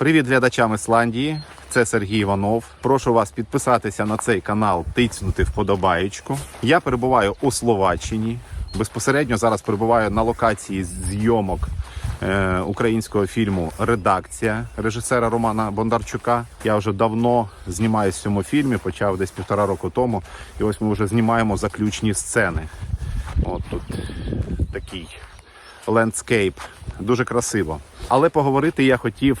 Привіт глядачам Ісландії. Це Сергій Іванов. Прошу вас підписатися на цей канал, тицнути вподобаєчку. Я перебуваю у Словаччині. Безпосередньо зараз перебуваю на локації зйомок е, українського фільму Редакція режисера Романа Бондарчука. Я вже давно знімаюсь в цьому фільмі, почав десь півтора року тому. І ось ми вже знімаємо заключні сцени. От тут такий лендскейп. Дуже красиво. Але поговорити я хотів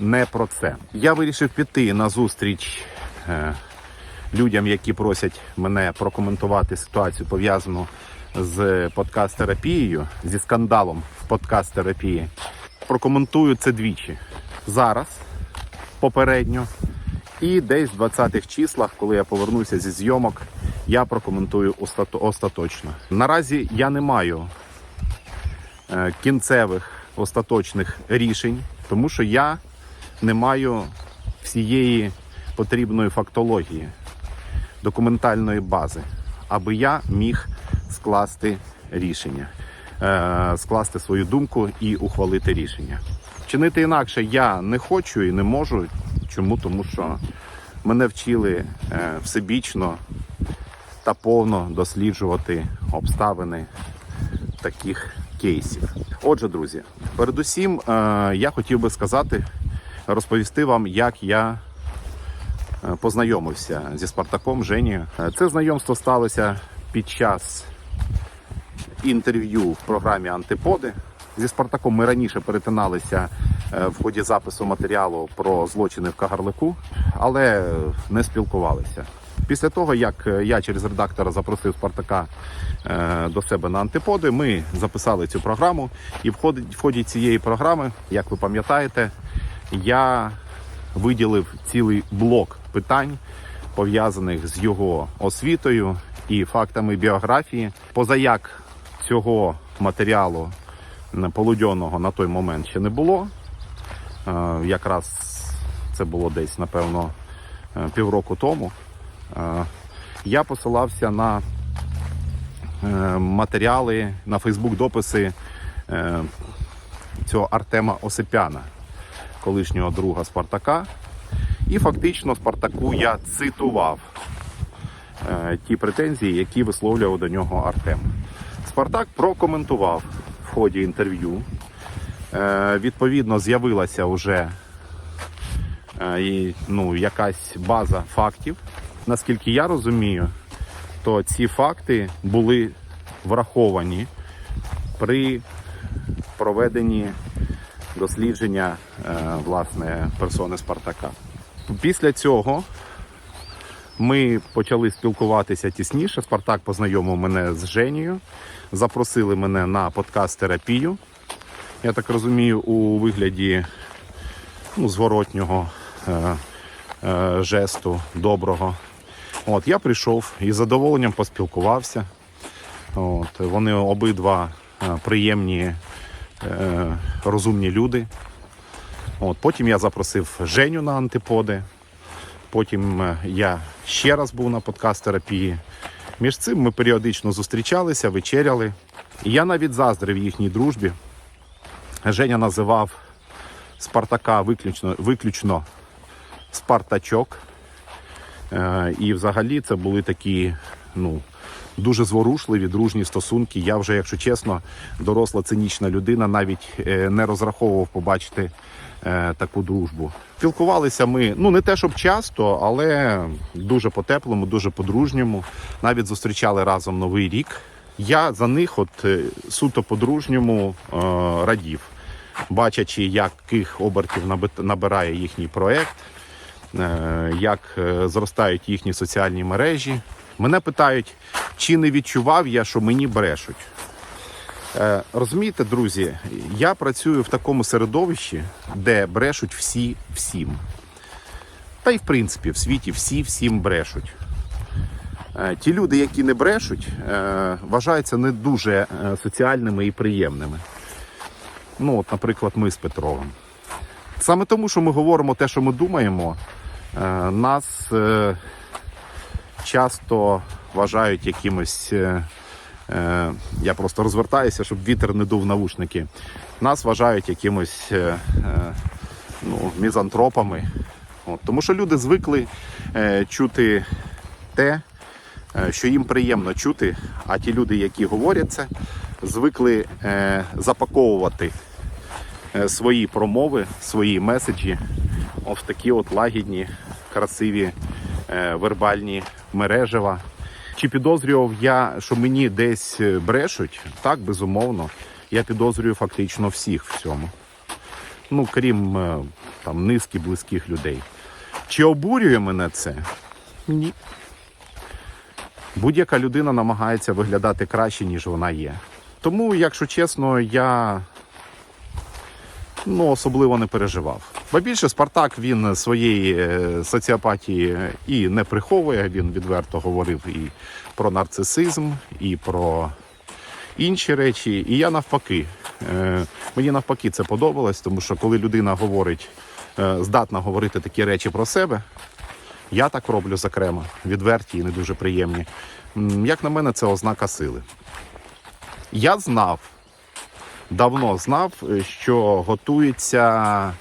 не про це. Я вирішив піти на зустріч е, людям, які просять мене прокоментувати ситуацію пов'язану з подкаст-терапією, зі скандалом в подкаст-терапії. Прокоментую це двічі. Зараз, попередньо, і десь в 20-х числах, коли я повернуся зі зйомок, я прокоментую остато- остаточно. Наразі я не маю е, кінцевих остаточних рішень, тому що я не маю всієї потрібної фактології, документальної бази, аби я міг скласти рішення, е, скласти свою думку і ухвалити рішення. Чинити інакше я не хочу і не можу. Чому? Тому що мене вчили е, всебічно та повно досліджувати обставини таких кейсів. Отже, друзі, передусім е, я хотів би сказати, розповісти вам, як я е, познайомився зі Спартаком Женією. Е, Це знайомство сталося під час інтерв'ю в програмі Антиподи. Зі Спартаком ми раніше перетиналися е, в ході запису матеріалу про злочини в Кагарлику, але не спілкувалися. Після того, як я через редактора запросив Спартака до себе на антиподи, ми записали цю програму. І в ході, в ході цієї програми, як ви пам'ятаєте, я виділив цілий блок питань, пов'язаних з його освітою і фактами біографії. Позаяк цього матеріалу м, полудьонного на той момент ще не було. Е, Якраз це було десь, напевно, е, півроку тому. Е, Я посилався на матеріали, на Фейсбук-дописи цього Артема Осипяна, колишнього друга Спартака. І фактично Спартаку я цитував е, ті претензії, які висловлював до нього Артем. Спартак прокоментував в ході інтерв'ю. Е, Відповідно, з'явилася вже е, ну, якась база фактів. Наскільки я розумію, то ці факти були враховані при проведенні дослідження е, власне персони Спартака. Після цього ми почали спілкуватися тісніше. Спартак познайомив мене з Женією, запросили мене на подкаст-терапію. Я так розумію, у вигляді ну, зворотнього е, е, жесту доброго. От, я прийшов і з задоволенням поспілкувався. От, вони обидва е, приємні, розумні люди. От, потім я запросив Женю на антиподи. Потім е, я ще раз був на подкаст-терапії. Між цим ми періодично зустрічалися, вечеряли. І я навіть заздрив їхній дружбі. Женя називав Спартака виключно, виключно Спартачок. Е, І взагалі це були такі ну, дуже зворушливі, дружні стосунки. Я вже, якщо чесно, доросла цинічна людина, навіть е, не розраховував побачити е, таку дружбу. Спілкувалися ми ну не те, щоб часто, але дуже по-теплому, дуже по-дружньому. Навіть зустрічали разом новий рік. Я за них, от е, суто по-дружньому, радів, бачачи, яких обертів наби- набирає їхній проект, як зростають їхні соціальні мережі. Мене питають, чи не відчував я, що мені брешуть. Е, Розумієте, друзі, я працюю в такому середовищі, де брешуть всі всім. Та й в принципі в світі всі всім брешуть. Е, Ті люди, які не брешуть, е, вважаються не дуже е, соціальними і приємними. Ну, от, наприклад, ми з Петровим. Саме тому, що ми говоримо те, що ми думаємо, е, нас е, часто вважають якимось. е, е, Я просто розвертаюся, щоб вітер не дув навушники. Нас вважають якимось е, ну, мізантропами. От, тому що люди звикли чути те, що їм приємно чути, а ті люди, які говорять це, звикли запаковувати свої промови, свої меседжі в такі от лагідні, красиві вербальні мережева. Чи підозрював я, що мені десь е, брешуть? Так, безумовно. Я підозрюю фактично всіх в цьому. Ну, крім е, там низки близьких людей. Чи обурює мене це? Ні. Будь-яка людина намагається виглядати краще, ніж вона є. Тому, якщо чесно, я ну, особливо не переживав. Бо більше Спартак він своєї е, соціопатії і не приховує. Він відверто говорив і про нарцисизм, і про інші речі. І я навпаки. Е, Мені навпаки це подобалось, тому що коли людина говорить, е, здатна говорити такі речі про себе, я так роблю, зокрема, відверті і не дуже приємні. Як на мене, це ознака сили. Я знав, давно знав, що готується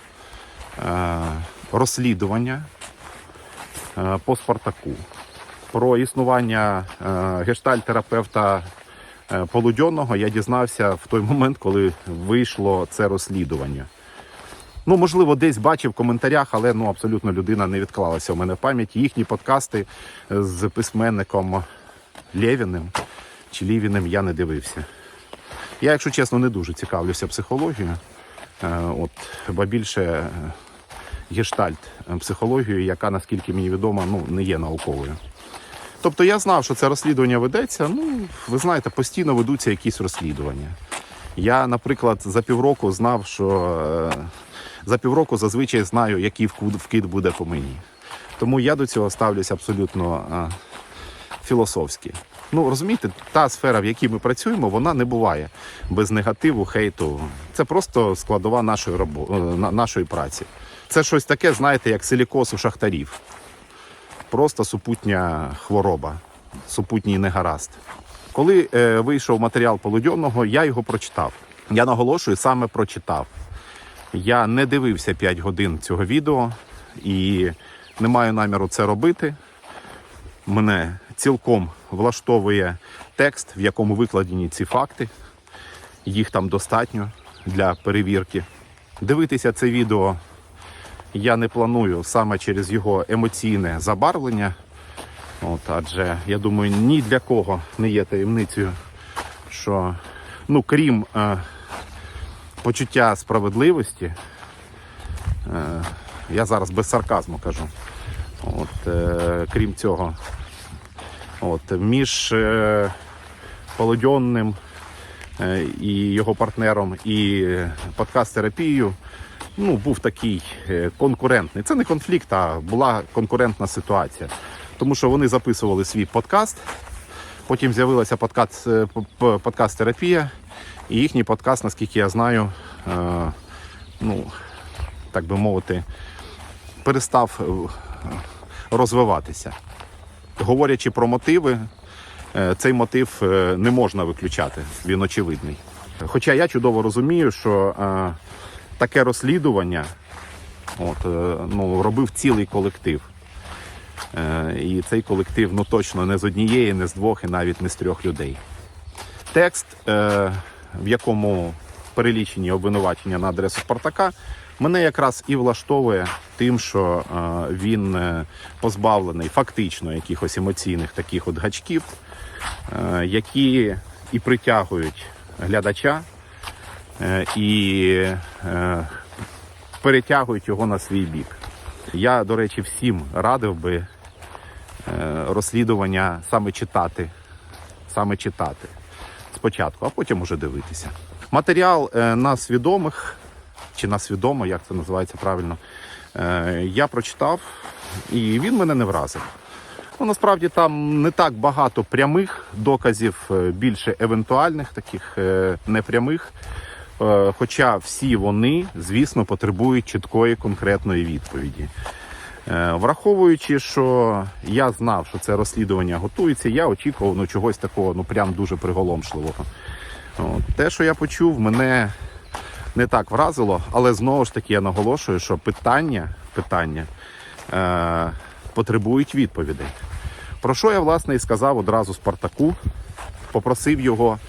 розслідування е, по Спартаку. Про існування е, гештальтерапевта е, Полудьонного я дізнався в той момент, коли вийшло це розслідування. Ну, можливо, десь бачив в коментарях, але ну абсолютно людина не відклалася у мене в пам'яті. Їхні подкасти з письменником Лєвіним чи Лівіним я не дивився. Я, якщо чесно, не дуже цікавлюся психологією. Е, От, бо більше е, гештальт е, психологією, яка, наскільки мені відомо, ну, не є науковою. Тобто я знав, що це розслідування ведеться. Ну, ви знаєте, постійно ведуться якісь розслідування. Я, наприклад, за півроку знав, що е, за півроку зазвичай знаю, який вкид, буде по мені. Тому я до цього ставлюся абсолютно е, філософськи. Ну, розумієте, та сфера, в якій ми працюємо, вона не буває без негативу, хейту. Це просто складова нашої робо... нашої праці. Це щось таке, знаєте, як силікоз у шахтарів. Просто супутня хвороба, супутній негаразд. Коли е, вийшов матеріал Полудьонного, я його прочитав. Я наголошую, саме прочитав. Я не дивився 5 годин цього відео і не маю наміру це робити. Мене цілком влаштовує текст, в якому викладені ці факти. Їх там достатньо для перевірки. Дивитися це відео я не планую саме через його емоційне забарвлення. От, адже я думаю, ні для кого не є таємницею, що ну, крім е, почуття справедливості, е, я зараз без сарказму кажу. От, е, крім цього, от, між е, Полодьонним е, і його партнером і подкаст-терапією ну, був такий е, конкурентний. Це не конфлікт, а була конкурентна ситуація. Тому що вони записували свій подкаст, потім з'явилася подкаст, е, п- п- подкаст-терапія, і їхній подкаст, наскільки я знаю, е, ну, так би мовити, перестав розвиватися. Говорячи про мотиви, цей мотив не можна виключати, він очевидний. Хоча я чудово розумію, що таке розслідування от, е, ну, робив цілий колектив. Е, І цей колектив ну, точно не з однієї, не з двох і навіть не з трьох людей. Текст, е, в якому перелічені обвинувачення на адресу Спартака, мене якраз і влаштовує тим, що він позбавлений фактично якихось емоційних таких от гачків, які і притягують глядача, і е, перетягують його на свій бік. Я, до речі, всім радив би е, розслідування саме читати, саме читати спочатку, а потім уже дивитися. Матеріал е, на свідомих, чи на свідомо, як це називається правильно, е, я прочитав, і він мене не вразив. Ну, насправді там не так багато прямих доказів, е, більше евентуальних, таких е, непрямих. Е, Хоча всі вони, звісно, потребують чіткої конкретної відповіді. Е, Враховуючи, що я знав, що це розслідування готується, я очікував ну, чогось такого, ну прям дуже приголомшливого. Те, що я почув, мене не так вразило, але знову ж таки я наголошую, що питання, питання е, потребують відповідей. Про що я власне і сказав одразу Спартаку, попросив його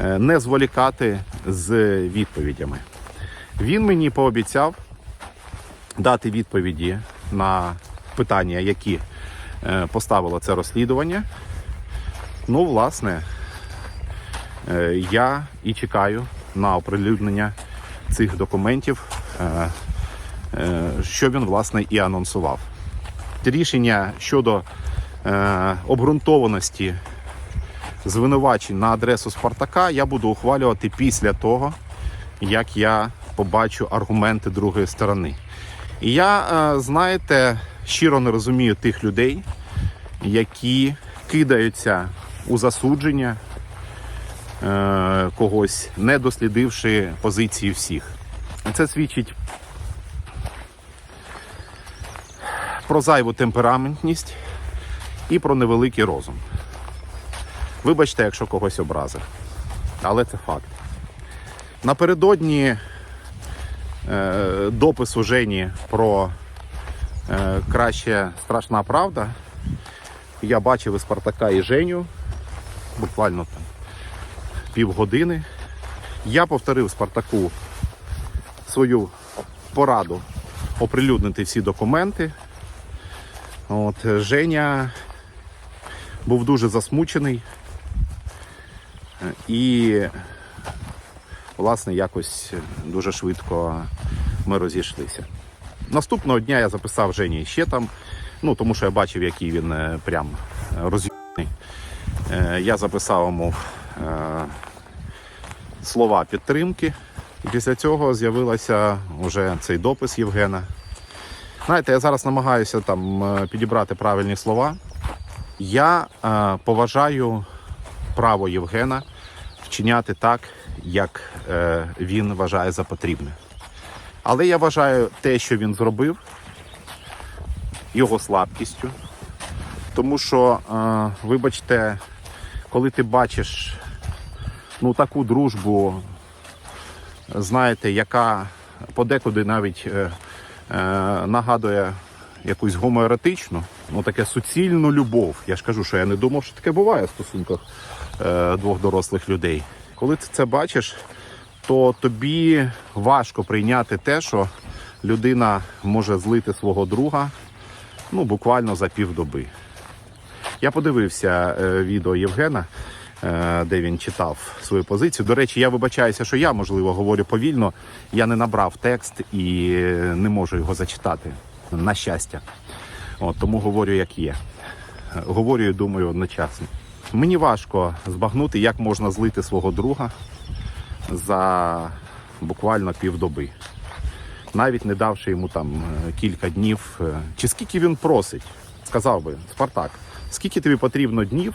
не зволікати з відповідями. Він мені пообіцяв дати відповіді на питання, які е, поставило це розслідування. Ну, власне, е, я і чекаю на оприлюднення цих документів, е, е, що він власне і анонсував. Рішення щодо е, обґрунтованості звинувачень на адресу Спартака я буду ухвалювати після того, як я побачу аргументи другої сторони. І я, е, знаєте, щиро не розумію тих людей, які кидаються у засудження е, когось, не дослідивши позиції всіх. Це свідчить про зайву темпераментність і про невеликий розум. Вибачте, якщо когось образив, але це факт. Напередодні е, допису Жені про е, краще страшна правда. Я бачив і Спартака і Женю буквально там півгодини. Я повторив Спартаку свою пораду оприлюднити всі документи. От, Женя був дуже засмучений і, власне, якось дуже швидко ми розійшлися. Наступного дня я записав Жені ще там, ну тому що я бачив, який він е, прям роз'єднаний. Я записав йому е, слова підтримки. І після цього з'явилася вже цей допис Євгена. Знаєте, я зараз намагаюся там е, підібрати правильні слова. Я е, поважаю право Євгена вчиняти так, як е, він вважає за потрібне. Але я вважаю те, що він зробив, його слабкістю. Тому що, е, вибачте, коли ти бачиш ну, таку дружбу, знаєте, яка подекуди навіть е, е, нагадує якусь гомоеротичну, ну таке суцільну любов. Я ж кажу, що я не думав, що таке буває в стосунках двох дорослих людей. Коли ти це бачиш, то тобі важко прийняти те, що людина може злити свого друга ну, буквально за півдоби. Я подивився е, відео Євгена, е, де він читав свою позицію. До речі, я вибачаюся, що я, можливо, говорю повільно. Я не набрав текст і не можу його зачитати. На щастя. От, тому говорю, як є. Е, Говорю і думаю одночасно. Мені важко збагнути, як можна злити свого друга за буквально півдоби. Навіть не давши йому там е, кілька днів. е, Чи скільки він просить, сказав би Спартак, скільки тобі потрібно днів,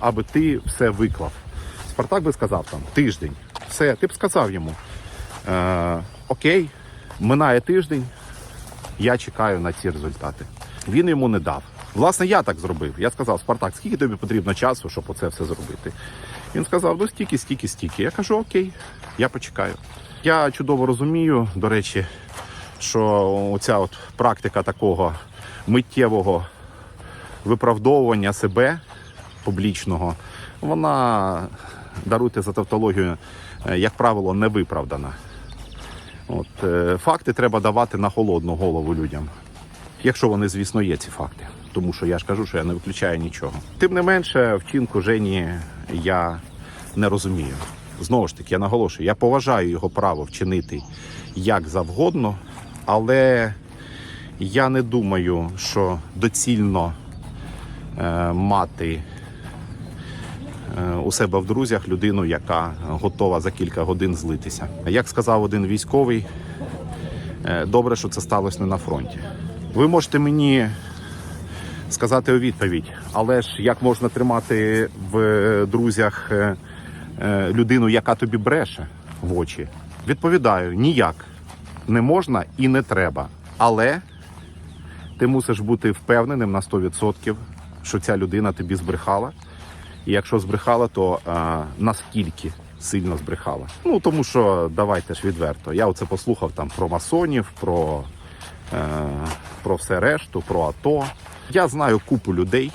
аби ти все виклав. Спартак би сказав там тиждень. Все, ти б сказав йому. Е, Окей, минає тиждень, я чекаю на ці результати. Він йому не дав. Власне, я так зробив. Я сказав, Спартак, скільки тобі потрібно часу, щоб оце все зробити? Він сказав, ну стільки, стільки, стільки. Я кажу, окей, я почекаю. Я чудово розумію, до речі, що оця от практика такого миттєвого виправдовування себе публічного, вона даруйте за тавтологію, е, як правило, не виправдана. От, е, факти треба давати на холодну голову людям. Якщо вони, звісно, є ці факти. Тому що я ж кажу, що я не виключаю нічого. Тим не менше, вчинку Жені я не розумію. Знову ж таки, я наголошую, я поважаю його право вчинити як завгодно, але я не думаю, що доцільно е, мати е, у себе в друзях людину, яка готова за кілька годин злитися. Як сказав один військовий, е, добре, що це сталося не на фронті. Ви можете мені сказати у відповідь, але ж як можна тримати в е, друзях е, е, людину, яка тобі бреше в очі? Відповідаю, ніяк не можна і не треба. Але ти мусиш бути впевненим на 100%, що ця людина тобі збрехала. І якщо збрехала, то а, наскільки сильно збрехала. Ну тому що давайте ж відверто. Я оце послухав там про масонів, про, е, про все решту, про АТО. Я знаю купу людей,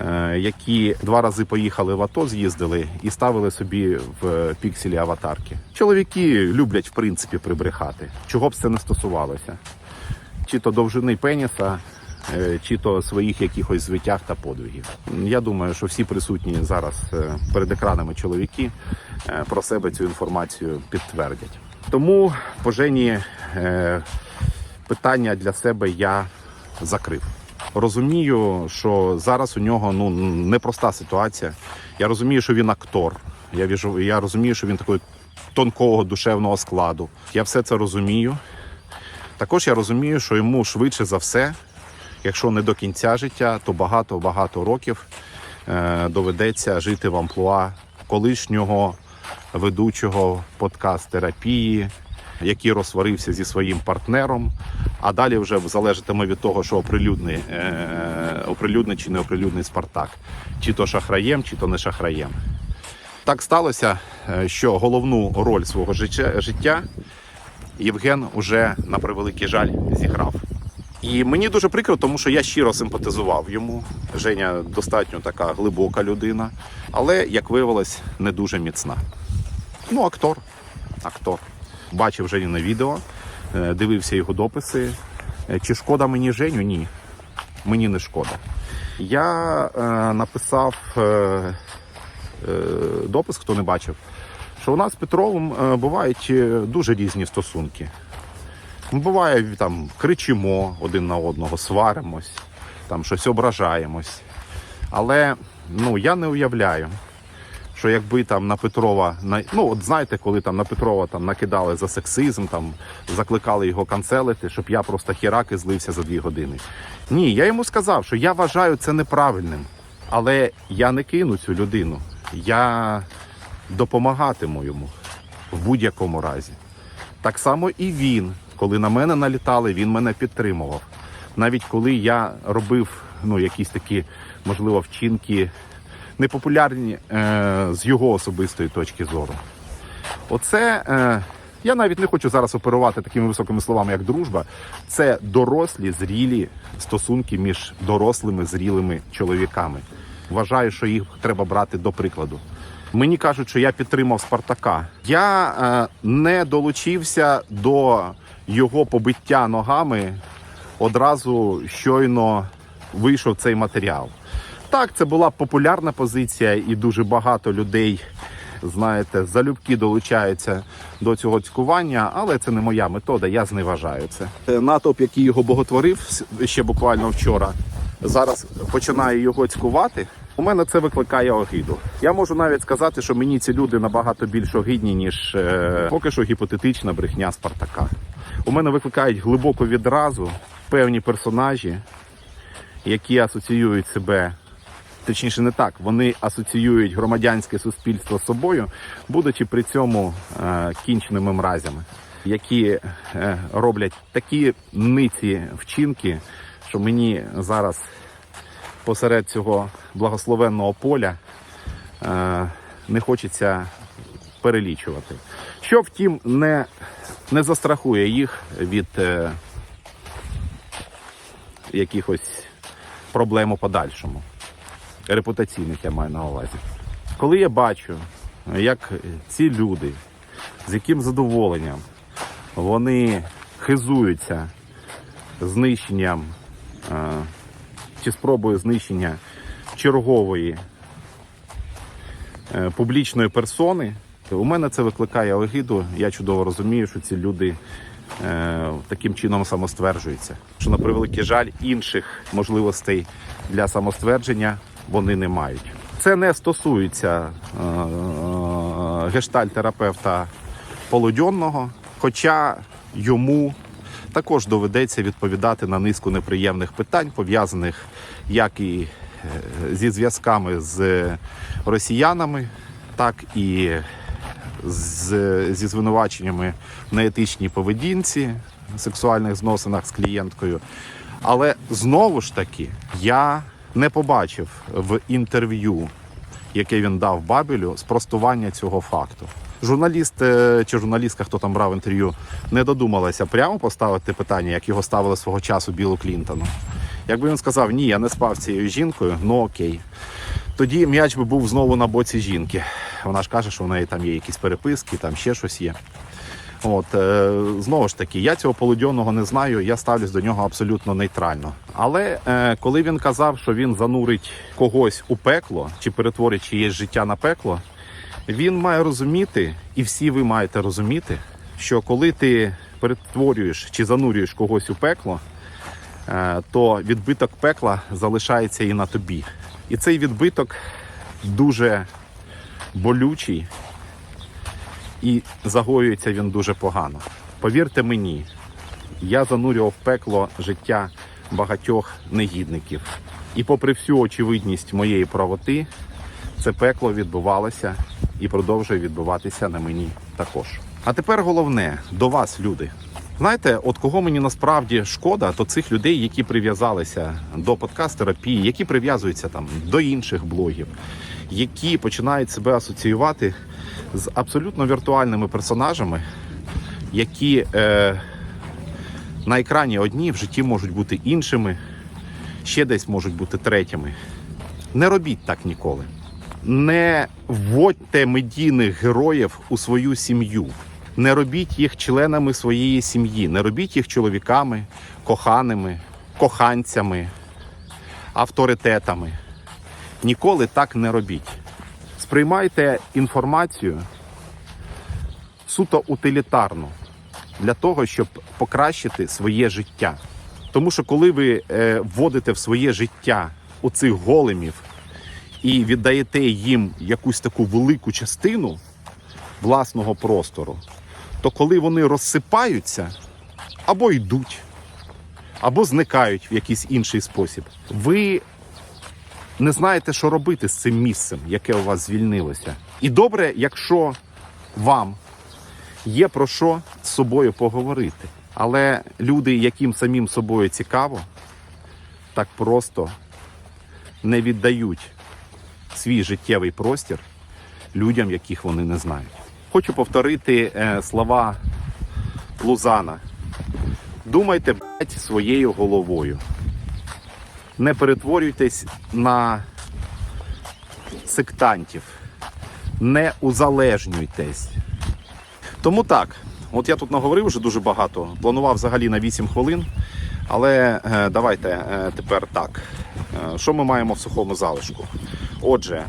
е, які два рази поїхали в АТО, з'їздили і ставили собі в пікселі аватарки. Чоловіки люблять в принципі прибрехати, чого б це не стосувалося. Чи то довжини пеніса, е, чи то своїх якихось звитяг та подвигів. Я думаю, що всі присутні зараз е, перед екранами чоловіки про себе цю інформацію підтвердять. Тому по Жені питання для себе я закрив. Розумію, що зараз у нього ну непроста ситуація. Я розумію, що він актор. Я віжу, я розумію, що він такий тонкого душевного складу. Я все це розумію. Також я розумію, що йому швидше за все, якщо не до кінця життя, то багато-багато років е, доведеться жити в амплуа колишнього ведучого подкаст-терапії, який розсварився зі своїм партнером. А далі вже залежатиме від того, що е, оприлюдний чи не оприлюдний Спартак, чи то шахраєм, чи то не шахраєм. Так сталося, е, що головну роль свого життя Євген уже на превеликий жаль зіграв. І мені дуже прикро, тому що я щиро симпатизував йому. Женя достатньо така глибока людина, але, як виявилось, не дуже міцна. Ну, актор. Актор. Бачив Женю на відео, е, дивився його дописи. Е, Чи шкода мені Женю? Ні. Мені не шкода. Я е, написав е, е, допис, хто не бачив, що у нас з Петровим е, бувають е, дуже різні стосунки. Буває, там кричимо один на одного, сваримось, там щось ображаємось. Але ну, я не уявляю, що якби там на Петрова, на- ну от знаєте, коли там на Петрова там накидали за сексизм, там закликали його канцелити, щоб я просто хірак і злився за дві години. Ні, я йому сказав, що я вважаю це неправильним, але я не кину цю людину. Я допомагатиму йому в будь-якому разі. Так само і він, коли на мене налітали, він мене підтримував. Навіть коли я робив ну, якісь такі, можливо, вчинки непопулярні е, з його особистої точки зору. Оце е, я навіть не хочу зараз оперувати такими високими словами, як дружба. Це дорослі, зрілі стосунки між дорослими, зрілими чоловіками. Вважаю, що їх треба брати до прикладу. Мені кажуть, що я підтримав Спартака. Я е, не долучився до його побиття ногами одразу щойно вийшов цей матеріал. Так, це була популярна позиція, і дуже багато людей, знаєте, залюбки долучаються до цього цькування, але це не моя метода, я зневажаю це. Е, Натовп, який його боготворив ще буквально вчора, зараз починає його цькувати. У мене це викликає огиду. Я можу навіть сказати, що мені ці люди набагато більш огидні, ніж е, поки що гіпотетична брехня Спартака. У мене викликають глибоку відразу певні персонажі, які асоціюють себе, точніше, не так, вони асоціюють громадянське суспільство з собою, будучи при цьому е, кінченими мразями, які е, роблять такі ниці вчинки, що мені зараз посеред цього благословенного поля е, не хочеться перелічувати. Що, втім, не, не застрахує їх від е, якихось проблем у подальшому. Репутаційних я маю на увазі. Коли я бачу, як ці люди, з яким задоволенням вони хизуються знищенням е, чи спробою знищення чергової е, публічної персони, у мене це викликає огиду. Я чудово розумію, що ці люди е, таким чином самостверджуються. Що на превеликий жаль інших можливостей для самоствердження вони не мають. Це не стосується е, гештальтерапевта Полудьонного, хоча йому також доведеться відповідати на низку неприємних питань, пов'язаних як і е, зі зв'язками з росіянами, так і з, зі звинуваченнями в неетичній поведінці, сексуальних зносинах з клієнткою. Але знову ж таки, я не побачив в інтерв'ю яке він дав Бабелю, спростування цього факту. Журналіст е, чи журналістка, хто там брав інтерв'ю, не додумалася прямо поставити питання, як його ставили свого часу Білу Клінтону. Якби він сказав, ні, я не спав цією жінкою, ну окей. Тоді м'яч би був знову на боці жінки. Вона ж каже, що в неї там є якісь переписки, там ще щось є. От е, знову ж таки, я цього полудьоного не знаю, я ставлюсь до нього абсолютно нейтрально. Але е, коли він казав, що він занурить когось у пекло чи перетворить чиєсь життя на пекло, він має розуміти, і всі ви маєте розуміти, що коли ти перетворюєш чи занурюєш когось у пекло, е, то відбиток пекла залишається і на тобі. І цей відбиток дуже болючий і загоюється він дуже погано. Повірте мені, я занурював пекло життя багатьох негідників. І попри всю очевидність моєї правоти, це пекло відбувалося і продовжує відбуватися на мені також. А тепер головне до вас, люди. Знаєте, от кого мені насправді шкода, то цих людей, які прив'язалися до подкаст-терапії, які прив'язуються там до інших блогів, які починають себе асоціювати з абсолютно віртуальними персонажами, які е, на екрані одні в житті можуть бути іншими, ще десь можуть бути третіми. Не робіть так ніколи. Не вводьте медійних героїв у свою сім'ю. Не робіть їх членами своєї сім'ї, не робіть їх чоловіками, коханими, коханцями, авторитетами. Ніколи так не робіть. Сприймайте інформацію суто утилітарно для того, щоб покращити своє життя. Тому що коли ви е, вводите в своє життя у цих големів і віддаєте їм якусь таку велику частину власного простору, то коли вони розсипаються або йдуть, або зникають в якийсь інший спосіб, ви не знаєте, що робити з цим місцем, яке у вас звільнилося. І добре, якщо вам є про що з собою поговорити. Але люди, яким самим собою цікаво, так просто не віддають свій життєвий простір людям, яких вони не знають. Хочу повторити е, слова Лузана. Думайте блядь, своєю головою. Не перетворюйтесь на сектантів, не узалежнюйтесь. Тому так, от я тут наговорив вже дуже багато. Планував взагалі на 8 хвилин. Але е, давайте е, тепер так. Е, що ми маємо в сухому залишку? Отже,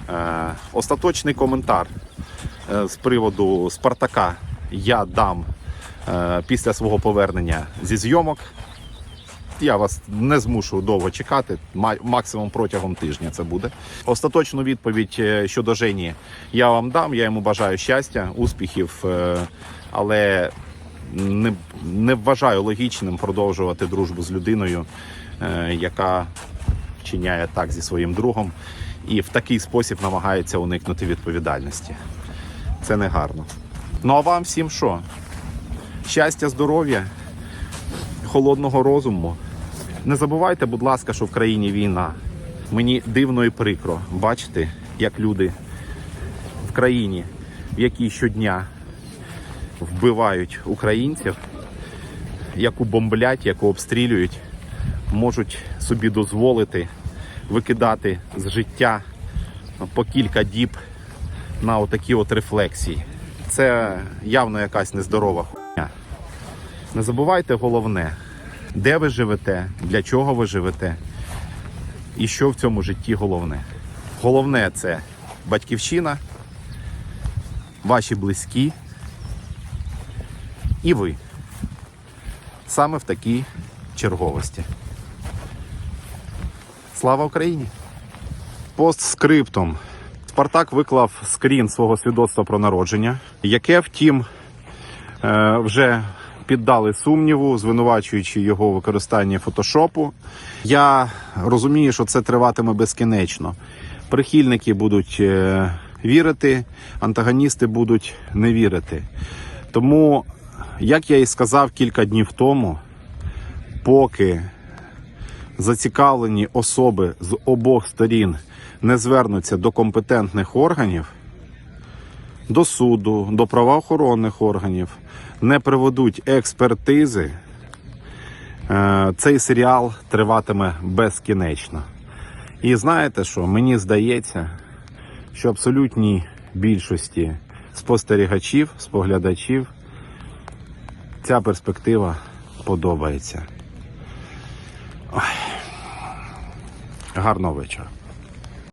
остаточний коментар з приводу Спартака я дам після свого повернення зі зйомок. Я вас не змушу довго чекати, максимум протягом тижня це буде. Остаточну відповідь е, щодо Жені я вам дам. Я йому бажаю щастя, успіхів, е, але не, не вважаю логічним продовжувати дружбу з людиною, е, яка вчиняє так зі своїм другом і в такий спосіб намагається уникнути відповідальності. Це не гарно. Ну а вам всім що? Щастя, здоров'я, холодного розуму. Не забувайте, будь ласка, що в країні війна. Мені дивно і прикро бачити, як люди в країні, в якій щодня вбивають українців, яку бомблять, яку обстрілюють, можуть собі дозволити викидати з життя по кілька діб на отакі от рефлексії. Це явно якась нездорова хуйня. Не забувайте головне, де ви живете, для чого ви живете, і що в цьому житті головне. Головне це батьківщина, ваші близькі і ви. Саме в такій черговості. Слава Україні! Постскриптом. Спартак виклав скрін свого свідоцтва про народження, яке, втім, е, вже піддали сумніву, звинувачуючи його у використанні фотошопу. Я розумію, що це триватиме безкінечно. Прихильники будуть е, вірити, антагоністи будуть не вірити. Тому, як я і сказав кілька днів тому, поки зацікавлені особи з обох сторін не звернуться до компетентних органів, до суду, до правоохоронних органів, не проведуть експертизи, е, цей серіал триватиме безкінечно. І знаєте що? Мені здається, що абсолютній більшості спостерігачів, споглядачів ця перспектива подобається. Ой. Гарного вечора.